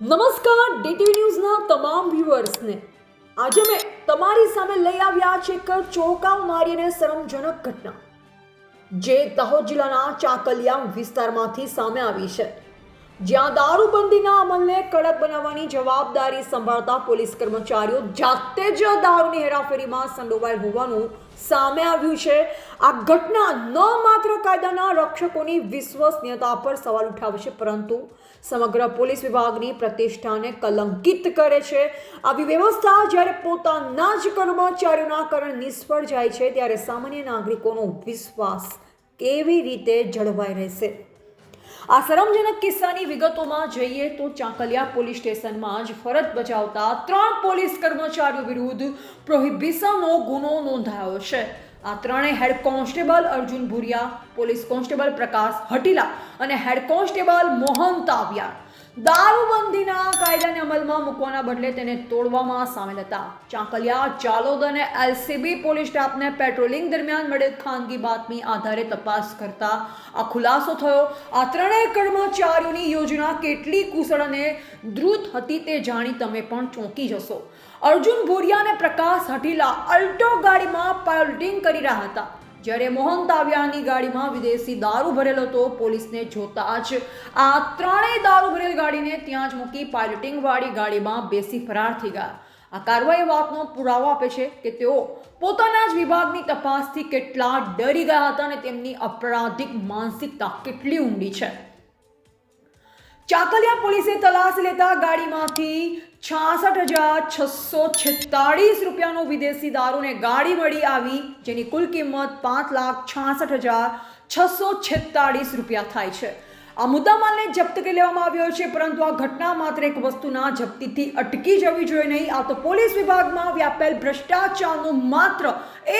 નમસ્કાર, ડીટીવી ન્યૂઝના તમામ વ્યુઅર્સને. આજે મેં તમારી સામે લઈ આવ્યા છે એક ચોંકાવનારી અને શરમજનક ઘટના, જે દાહોદ જિલ્લાના ચાકલિયા વિસ્તારમાંથી સામે આવી છે. જ્યાં દારૂબંધીના અમલને કડક બનાવવાની જવાબદારી સંભાળતા પોલીસ કર્મચારીઓ જાતે જ દારૂની હેરાફેરીમાં સંડોવાયેલ હોવાનું સામે આવ્યું છે. આ ઘટના ન માત્ર કાયદાના રક્ષકોની વિશ્વસનીયતા પર સવાલ ઉઠાવે છે, પરંતુ સમગ્ર પોલીસ વિભાગની પ્રતિષ્ઠાને કલંકિત કરે છે. આવી વ્યવસ્થા જ્યારે પોતાના જ કર્મચારીઓના કારણ નિષ્ફળ જાય છે, ત્યારે સામાન્ય નાગરિકોનો વિશ્વાસ કેવી રીતે જળવાઈ રહેશે? આ શરમજનક કિસ્સાની વિગતોમાં જઈએ તો ચાંકલિયા પોલીસ સ્ટેશનમાં જ ફરજ બજાવતા ત્રણ પોલીસ કર્મચારીઓ વિરુદ્ધ પ્રોહિબિશનનો ગુનો નોંધાયો છે. આ ત્રણેય head constable Arjun Bhuriya, police constable Prakash Hatila અને હેડ કોન્સ્ટેબલ મોહન તાવિયાર દારૂબંધીના કાયદાને અમલમાં મૂકવાના બદલે તેને તોડવામાં સામેલ હતા. ચાંકલિયા, ચાલોદ અને એલસીબી પોલીસ સ્ટાફને પેટ્રોલિંગ દરમિયાન મળેલ ખાનગી બાતમી આધારે તપાસ કરતા આ ખુલાસો થયો. આ ત્રણેય કર્મચારીઓની યોજના કેટલી કુશળ અને દ્રુત હતી તે જાણી તમે પણ ચોંકી જશો. અર્જુન ભોરિયા અને પ્રકાશ હઠીલા અલ્ટો ગાડીમાં પાયલોટિંગ કરી રહ્યા હતા. જ્યારે મોહન તાવ્યાની ગાડીમાં વિદેશી દારૂ ભરેલો હતો, પોલીસને જોતા જ આ ત્રણેય દારૂ ભરેલ ગાડીને ત્યાં જ મૂકી પાયલટિંગવાળી ગાડીમાં બેસી ફરાર થઈ ગયા. આ કાર્યવાહી વાતનો પુરાવો આપે છે કે તેઓ પોતાના જ વિભાગની તપાસથી કેટલા ડરી ગયા હતા અને તેમની અપરાધિક માનસિકતા કેટલી ઊંડી છે. ચાકલિયા પોલીસે તલાશ લેતા ગાડીમાંથી છાસઠ હજાર છસો છેતાળીસ રૂપિયાનો વિદેશી દારૂને ગાડી મળી આવી, જેની કુલ કિંમત પાંચ લાખ છાસઠ હજાર છસો છેતાળીસ રૂપિયા થાય છે. આ મુદ્દામાલને જપ્ત કરી લેવામાં આવ્યો છે, પરંતુ આ ઘટના માત્ર એક વસ્તુના જપ્તીથી અટકી જવી જોઈએ નહીં. આ તો પોલીસ વિભાગમાં વ્યાપેલ ભ્રષ્ટાચારનું માત્ર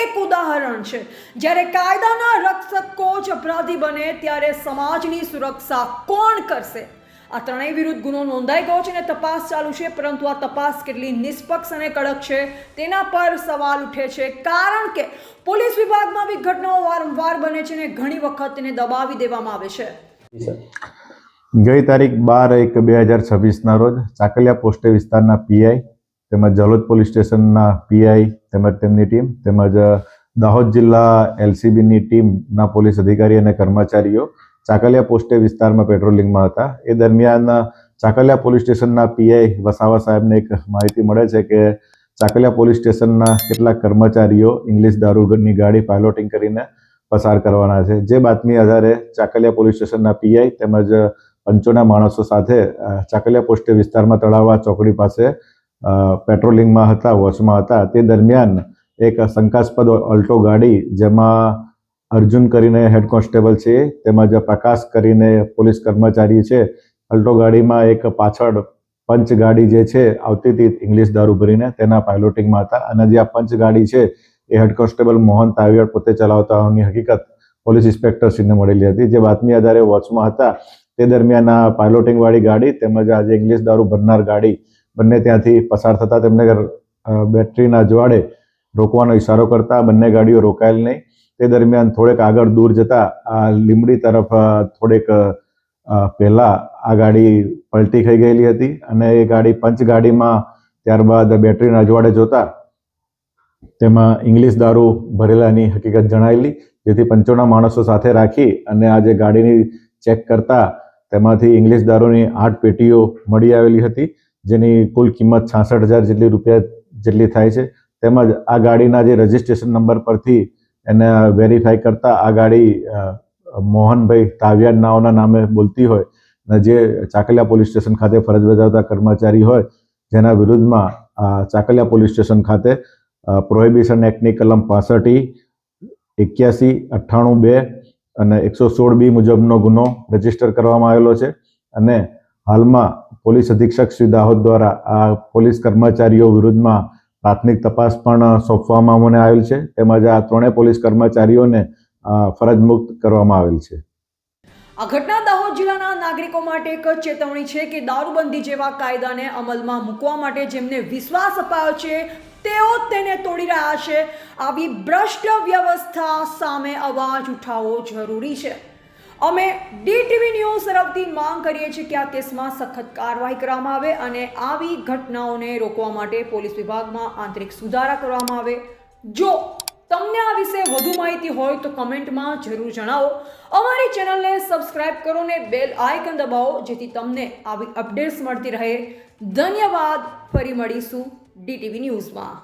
એક ઉદાહરણ છે. જ્યારે કાયદાના રક્ષકો જ અપરાધી બને, ત્યારે સમાજની સુરક્ષા કોણ કરશે? આ ત્રણેય વિરુદ્ધ ગુનો નોંધાઈ ગયો છે અને તપાસ ચાલુ છે પરંતુ આ તપાસ કેટલી નિષ્પક્ષ અને કડક છે તેના પર સવાલ ઉઠે છે. કારણ કે પોલીસ વિભાગમાં આવી ઘટનાઓ વારંવાર બને છે અને ઘણી વખત તેને દબાવી દેવામાં આવે છે. ગઈ તારીખ બાર એક બે હજાર છવ્વીસના રોજ ચાકલિયા પોસ્ટે વિસ્તારના પીઆઈ તેમજ જલોદ પોલીસ સ્ટેશનના પીઆઈ તેમજ તેમની ટીમ તેમજ દાહોદ જિલ્લા એલસીબીની ટીમના પોલીસ અધિકારી અને કર્મચારીઓ ચાકલિયા પોસ્ટે વિસ્તારમાં પેટ્રોલિંગમાં હતા. એ દરમિયાન ચાકલિયા પોલીસ સ્ટેશનના પીઆઈ વસાવા સાહેબને એક માહિતી મળે છે કે ચાકલિયા પોલીસ સ્ટેશનના કેટલાક કર્મચારીઓ ઇંગ્લિશ દારૂની ગાડી પાયલોટિંગ કરીને પસાર કરવાના છે. જે બાતમી આધારે ચાકલિયા પોલીસ સ્ટેશનના પીઆઈ તેમજ પંચોના માણસો સાથે ચાકલિયા પોસ્ટે વિસ્તારમાં તળાવવા ચોકડી પાસે પેટ્રોલિંગમાં હતા, વોચમાં હતા. તે દરમિયાન એક શંકાસ્પદ અલ્ટો ગાડી, જેમાં અર્જુન કરીને હેડ કોન્સ્ટેબલ છે, તેમજ પ્રકાશ કરીને પોલીસ કર્મચારી છે. અલ્ટો ગાડીમાં એક પાછળ પંચ ગાડી જે છે આવતી હતી ઇંગ્લિશ દારૂ ભરીને તેના પાયલોટિંગમાં હતા. અને જે આ પંચ ગાડી છે, એ હેડ કોન્સ્ટેબલ મોહન તાવિયાડ પોતે ચલાવતા હોવાની હકીકત પોલીસ ઇન્સ્પેક્ટરશ્રીને મળેલી હતી. જે બાતમી આધારે વોચમાં હતા, તે દરમિયાન આ પાયલોટિંગવાળી ગાડી તેમજ આજે ઇંગ્લિશ દારૂ ભરનાર ગાડી બંને ત્યાંથી પસાર થતાં તેમને બેટરીના જ્વાળે રોકવાનો ઈશારો કરતા બંને ગાડીઓ રોકાયેલ નહીં. તે દરમિયાન થોડેક આગળ દૂર જતા આ લીમડી તરફ થોડેક પહેલા આ ગાડી પલટી થઈ ગયેલી હતી અને એ ગાડી પંચ ગાડીમાં ત્યારબાદ બેટરીના અજવાળે જોતા તેમાં ઇંગ્લિશ દારૂ ભરેલાની હકીકત જણાયેલી, જેથી પંચોના માણસો સાથે રાખી અને આ જે ગાડીની ચેક કરતા તેમાંથી ઇંગ્લિશ દારૂની આઠ પેટીઓ મળી આવેલી હતી, જેની કુલ કિંમત છાસઠ હજાર જેટલી રૂપિયા જેટલી થાય છે. તેમજ આ ગાડીના જે રજિસ્ટ્રેશન નંબર પરથી એને વેરીફાઈ કરતા આ ગાડી મોહનભાઈ તાવિયાડ નાઓના નામે બોલતી હોય અને જે ચાકલિયા પોલીસ સ્ટેશન ખાતે ફરજ બજાવતા કર્મચારી હોય, જેના વિરુદ્ધમાં ચાકલિયા પોલીસ સ્ટેશન ખાતે પ્રોહિબિશન એક્ટની કલમ પાસઠ, એક્યાસી, અઠ્ઠાણું બે અને એકસો સોળ બી મુજબનો ગુનો રજિસ્ટર કરવામાં આવેલો છે. અને હાલમાં પોલીસ અધિક્ષક શ્રી દાહોદ દ્વારા આ પોલીસ કર્મચારીઓ વિરુદ્ધમાં પ્રાથમિક તપાસ પણ સોંપવામાં મને આવેલ છે. તેમજ આ ત્રણેય પોલીસ કર્મચારીઓને ફરજ મુક્ત કરવામાં આવેલ છે. આ ઘટના દાહોદ જિલ્લાના નાગરિકો માટે એક ચેતવણી છે કે દારૂબંધી જેવા કાયદાને અમલમાં મૂકવા માટે જેમને વિશ્વાસ અપાયો છે, તેઓ તેને તોડી રહ્યા છે. આવી ભ્રષ્ટ વ્યવસ્થા સામે અવાજ ઉઠાવવો જરૂરી છે. અમે ડીટીવી ન્યૂઝ તરફથી માંગ કરીએ છીએ કે આ કેસમાં સખત કાર્યવાહી કરવામાં આવે અને આવી ઘટનાઓને રોકવા માટે પોલીસ વિભાગમાં આંતરિક સુધારા કરવામાં આવે. જો તમને આ વિશે વધુ માહિતી હોય તો કમેન્ટમાં જરૂર જણાવો. અમારી ચેનલને સબસ્ક્રાઇબ કરો ને બેલ આઇકન દબાવો, જેથી તમને આવી અપડેટ્સ મળતી રહે. ધન્યવાદ. ફરી મળીશું ડીટીવી ન્યૂઝમાં.